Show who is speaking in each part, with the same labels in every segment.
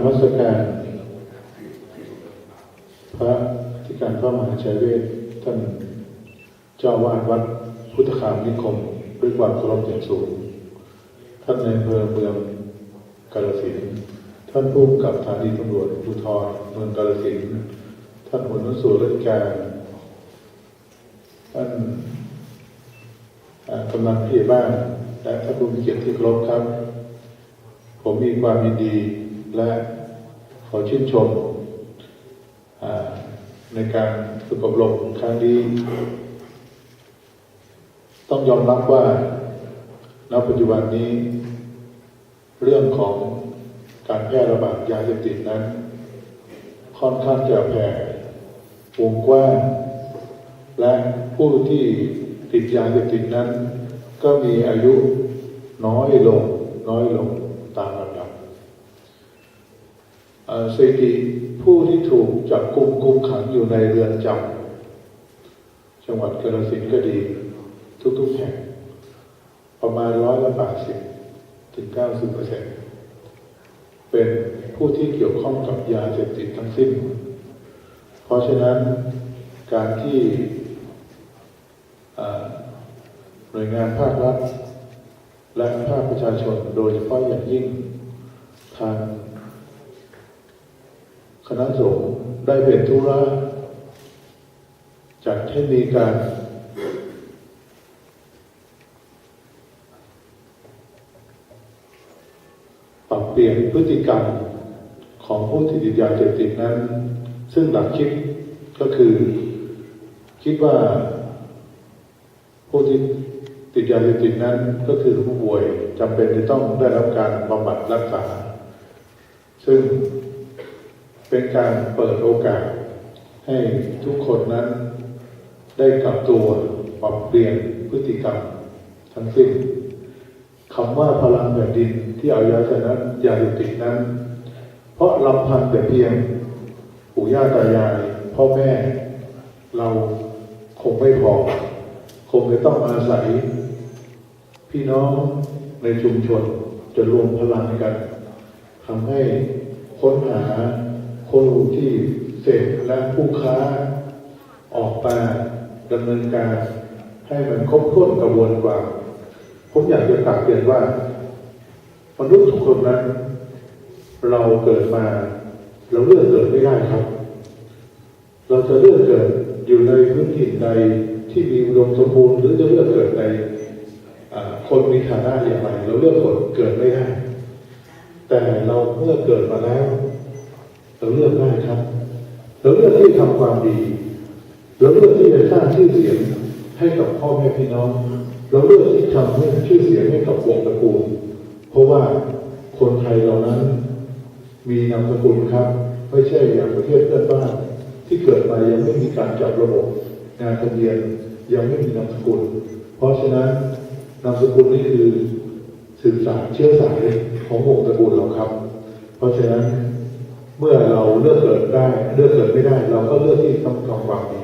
Speaker 1: รมสการ พระที่การพระมหาชัยเวทท่านเจ้าวาดวัดพุทธคามนิคมด้วยความเคารพอย่างสูง ท่านในอำเภอเมืองกาฬสินท่านผู้กับสถานีตำรวจภูธรเมืองกาฬสินท่านหัวหน้าส่วนราชการท่านอากำนันพี่บ้านและท่านผู้มีเกียรติที่เคารพครับ ผมมีความยินดี และขอชื่นชมในการฝึกอบรมครั้งนี้ ต้องยอมรับว่าณปัจจุบันนี้ เรื่องของการแพร่ระบาดยาเสพติดนั้น ค่อนข้างจะแผ่วงกว้างและผู้ที่ติดยาเสพติดนั้น ก็มีอายุน้อยลง น้อยลงตามลำดับเอ่อส ถิติผู้ที่ถูกจับกุมคุมขังอยู่ในเรือนจำจังหวัดกาฬสินธุ์ก็ดี ทุกๆแห่ง ประมาณร้อยละแปดสิบถึงเก้าสิบเปอร์เซ็นต์เป็นผู้ที่เกี่ยวข้องกับยาเสพติดทั้งสิ้น เพราะฉะนั้นการที่หน่วยงานภาครัฐและภาคประชาชนโดยเฉพาะอย่างยิ่งทาง คณะสงฆ์ได้เป็นธุระจัดให้มีการปรับเปลี่ยนพฤติกรรมของผู้ที่ติดยาเสพติดนั้น ซึ่งหลักคิดก็คือ คิดว่าผู้ที่ติดยาเสพติดนั้นก็คือผู้ป่วยจำเป็นจะต้องได้รับการบำบัดรักษา ซึ่ง เป็นการเปิดโอกาส ให้ทุกคนนั้นได้กลับตัวปรับเปลี่ยนพฤติกรรมทั้งสิ้นคำว่าพลังแผ่นดินที่เอายาชนะยาเสพติดนั้น เพราะลำพังแต่เพียงปู่ย่าตายาย พ่อแม่ เราคงไม่พอ คงจะต้องอาศัย พี่น้องในชุมชนจะรวมพลังกันทำให้ค้นหา คนที่เสพและผู้ค้าออกมาดำเนินการให้มันครบถ้วนกระบวนกว่า ผมอยากจะกลับเรียนว่ามนุษย์ทุกคนนั้น เราเกิดมา เราเลือกเกิดไม่ได้ครับ เราจะเลือกเกิดอยู่ในพื้นที่ใดที่มีอุดมสมบูรณ์หรือจะเลือกเกิดในคนมีฐานะอย่างไรเราเลือกคนเกิดไม่ได้แต่เราเมื่อเกิดมาแล้ว เราเลือกได้ครับ เราเลือกที่ทำความดี เราเลือกที่จะสร้างชื่อเสียงให้กับพ่อแม่พี่น้อง เราเลือกที่ทำให้ชื่อเสียงให้กับวงตระกูล เพราะว่าคนไทยเหล่านั้น มีนามสกุลครับ ไม่ใช่อย่างประเทศเพื่อนบ้านที่เกิดมายังไม่มีการจัดระบบงานทะเบียนยังไม่มีนามสกุล เพราะฉะนั้นนามสกุลนี่คือสืบสายเชื้อสายของวงตระกูลเราครับ เพราะฉะนั้น เมื่อเราเลือกเกิดได้เลือกเกิดไม่ได้ เราก็เลือกที่ต้องทำความดี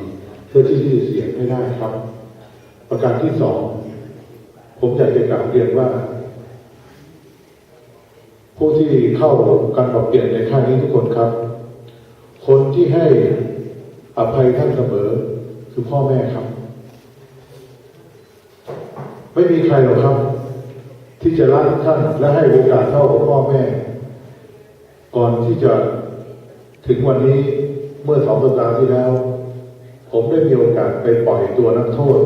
Speaker 1: เพื่อที่จะเสียงไม่ได้ครับ ประการที่สองผมอยากจะกล่าวเรียนว่า ผู้ที่เข้าการปรับเปลี่ยนในค่ายนี้ทุกคนครับ คนที่ให้อภัยท่านเสมอคือพ่อแม่ครับ ไม่มีใครหรอกครับ ที่จะรักท่านและให้โอกาสเท่ากับพ่อแม่ ก่อนที่จะ ถึงวันนี้เมื่อสองสัปดาห์ที่แล้ว ผมได้มีโอกาสไปปล่อยตัวนักโทษ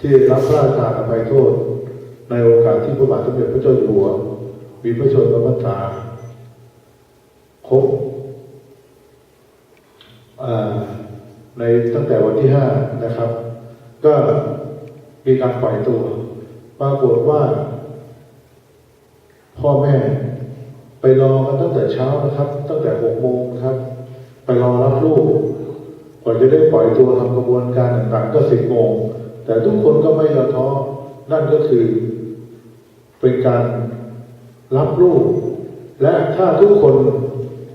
Speaker 1: ที่รับพระราชทานอภัยโทษ ในโอกาสที่พระบาทสมเด็จพระเจ้าอยู่หัวมีพระชนมพรรษาครบในตั้งแต่วันที่ห้านะครับ ก็มีการปล่อยตัว ปรากฏว่า พ่อแม่ ไปรอกันตั้งแต่เช้านะครับ ตั้งแต่หกโมงครับ ไปรอรับลูกกว่าจะได้ปล่อยตัวทำกระบวนการต่างๆก็สิบโมง แต่ทุกคนก็ไม่ย่อท้อนั่นก็คือ เป็นการรับลูก และถ้าทุกคน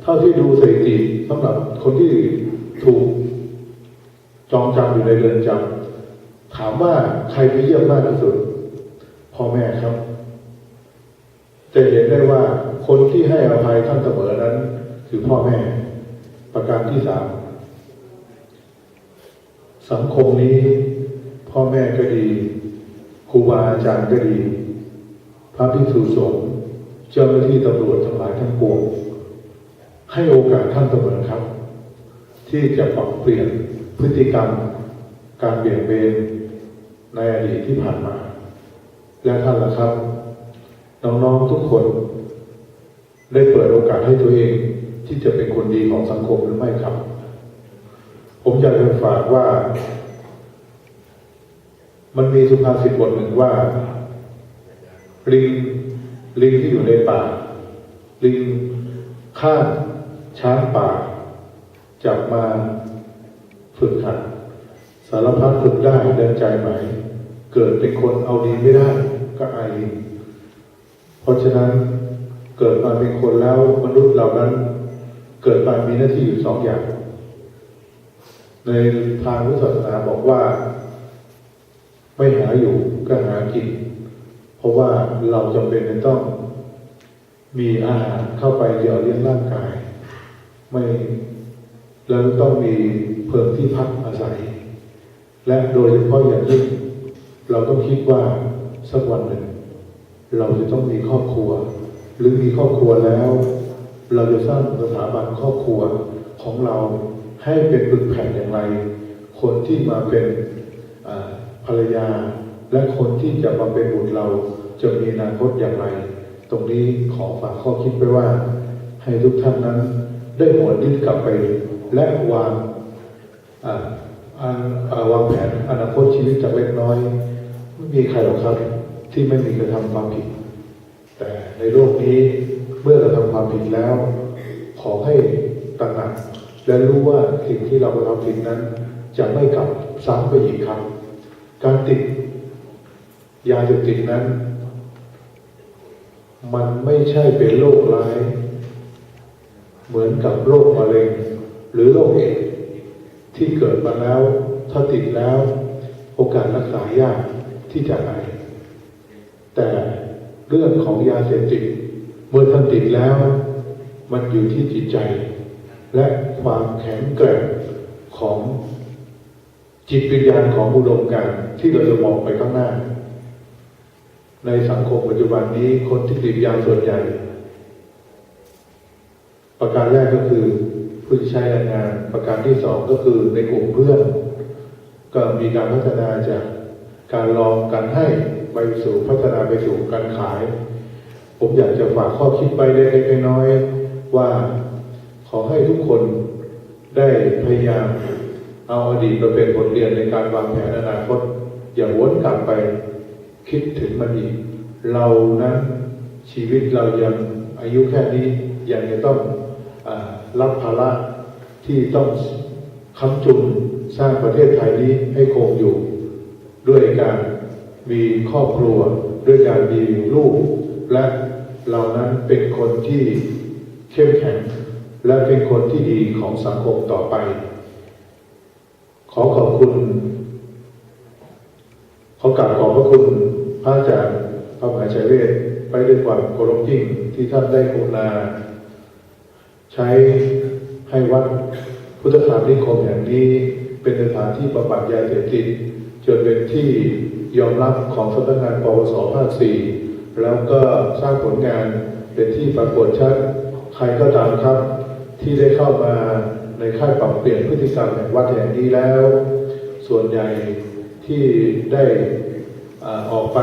Speaker 1: เท่าที่ดูสถิติสำหรับคนที่ถูกจองจำอยู่ในเรือนจำถามว่าใครไปเยี่ยมมากที่สุดพ่อแม่ครับ จะเห็นได้ว่าคนที่ให้อภัยท่านเสมอนั้น คือพ่อแม่ ประการที่สามสังคมนี้พ่อแม่ก็ดีครูบาอาจารย์ก็ดี พระภิกษุสงฆ์เจ้าหน้าที่ตำรวจทั้งหลายทั้งปวงให้โอกาสท่านเสมอครับ ที่จะปรับเปลี่ยนพฤติกรรม การเบี่ยงเบนในอดีตที่ผ่านมา และท่านล่ะครับ น้องๆทุกคน ได้เปิดโอกาสให้ตัวเองที่จะเป็นคนดีของสังคมหรือไม่ครับ ผมอยากจะฝากว่า มันมีสุภาษิตบทหนึ่งว่า ลิงลิงที่อยู่ในป่า ลิงข้าช้างป่า จับมาฝึกหัดสารพัดฝึกได้เดินใจไหม เกิดเป็นคนเอาดีไม่ได้ ก็อายลิง เพราะฉะนั้นเกิดมาเป็นคนแล้วมนุษย์เหล่านั้น เกิดมามีหน้าที่อยู่สองอย่าง ในทางพุทธศาสนาบอกว่า ไม่หาอยู่ก็หากิน เพราะว่าเราจำเป็นจะต้องมีอาหารเข้าไปเดี๋ยวเลี้ยงร่างกาย ไม่แล้วต้องมีเพิ่มที่พักอาศัย และโดยเฉพาะอย่างยิ่งเราต้องคิดว่าสักวันหนึ่ง เราจะต้องมีครอบครัว หรือมีครอบครัวแล้ว เราจะสร้างสถาบันครอบครัวของเราให้เป็นปึกแผ่นอย่างไร คนที่มาเป็นภรรยา และคนที่จะมาเป็นบุตรเราจะมีอนาคตอย่างไร ตรงนี้ขอฝากข้อคิดไว้ว่า ให้ทุกท่านนั้น ได้หวนดิ้นกลับไป และวางวางแผนอนาคตชีวิตจากเล็กน้อย ไม่มีใครหรอกครับ ที่ไม่มีกระทำความผิด แต่ในโลกนี้เมื่อกระทำความผิดแล้ว ขอให้ตระหนัก และรู้ว่าสิ่งที่เรากระทำผิดนั้น จะไม่กลับซ้ำไปอีกครับ การติดยาเสพติดนั้น มันไม่ใช่เป็นโรคร้าย เหมือนกับโรคมะเร็ง หรือโรคเอดที่เกิดมาแล้ว ถ้าติดแล้ว โอกาสรักษายากที่จะหาย เรื่องของยาเสพติดเมื่อท่านติดแล้ว มันอยู่ที่จิตใจ และความแข็งแกร่งของจิตวิญญาณของอุดมการที่เราจะมองไปข้างหน้า ในสังคมปัจจุบันนี้คนที่ติดยาส่วนใหญ่ ประการแรกก็คือผู้ใช้แรงงาน ประการที่สองก็คือในกลุ่มเพื่อน ก็มีการพัฒนาจากการลองการให้ ไปสู่พัฒนาไปสู่การขาย ผมอยากจะฝากข้อคิดไปเล็กๆน้อยๆว่าขอให้ทุกคนได้พยายามเอาอดีตมาเป็นบทเรียนในการวางแผนอนาคต อย่าวนกลับไปคิดถึงมันอีก เรานั้นชีวิตเรายังอายุแค่นี้ยังจะต้องอรับภาระที่ต้องค้ำจุนสร้างประเทศไทยนี้ให้คงอยู่ด้วยการ มีครอบครัวด้วยการมีลูก และเรานั้นเป็นคนที่เข้มแข็ง และเป็นคนที่ดีของสังคมต่อไป ขอขอบคุณ ขอกราบขอบพระคุณพระอาจารย์พระมหาชัยเวทไปด้วยความเคารพยิ่งที่ท่านได้กรุณาใช้ให้วัดพุทธคามนิคมแห่งนี้ เป็นสถานที่บำบัดยาเสพติดจนเป็นที่ ยอมรับของสำนักงานปวสภาคสี่แล้วก็สร้างผลงานเป็นที่ปรากฏชัดใครก็ตามครับ ที่ได้เข้ามาในค่ายปรับเปลี่ยนพฤติกรรมแห่งวัดแห่งนี้แล้ว ส่วนใหญ่ที่ได้ออกไป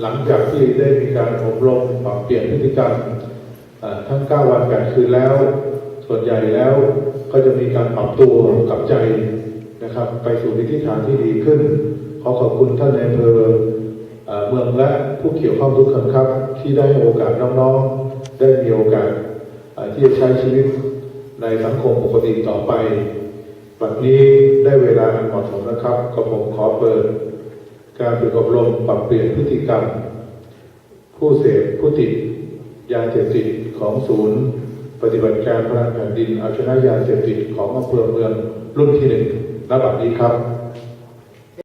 Speaker 1: หลังจากที่ได้มีการอบรมปรับเปลี่ยนพฤติกรรมทั้ง 9 วัน8คืนแล้ว ส่วนใหญ่แล้วก็จะมีการปรับตัวกับใจ นะครับ ไปสู่ในทิศทางที่ดีขึ้น ขอขอบคุณท่านในอำเภออ่าเมืองและผู้เกี่ยวข้องทุกคนครับ ที่ได้โอกาสน้องๆ ได้มีโอกาสที่จะใช้ชีวิตในสังคมปกติต่อไปวันนี้ได้เวลาอันเหมาะสมนะครับก็ผมขอเปิด การฝึกอบรมปรับเปลี่ยนพฤติกรรม ผู้เสพผู้ติดยาเสพติดของศูนย์ ปฏิบัติการพลังแผ่นดินเอาชนะยาเสพติดของอำเภอเมืองรุ่นที่หนึ่ง ณบัดนี้ครับ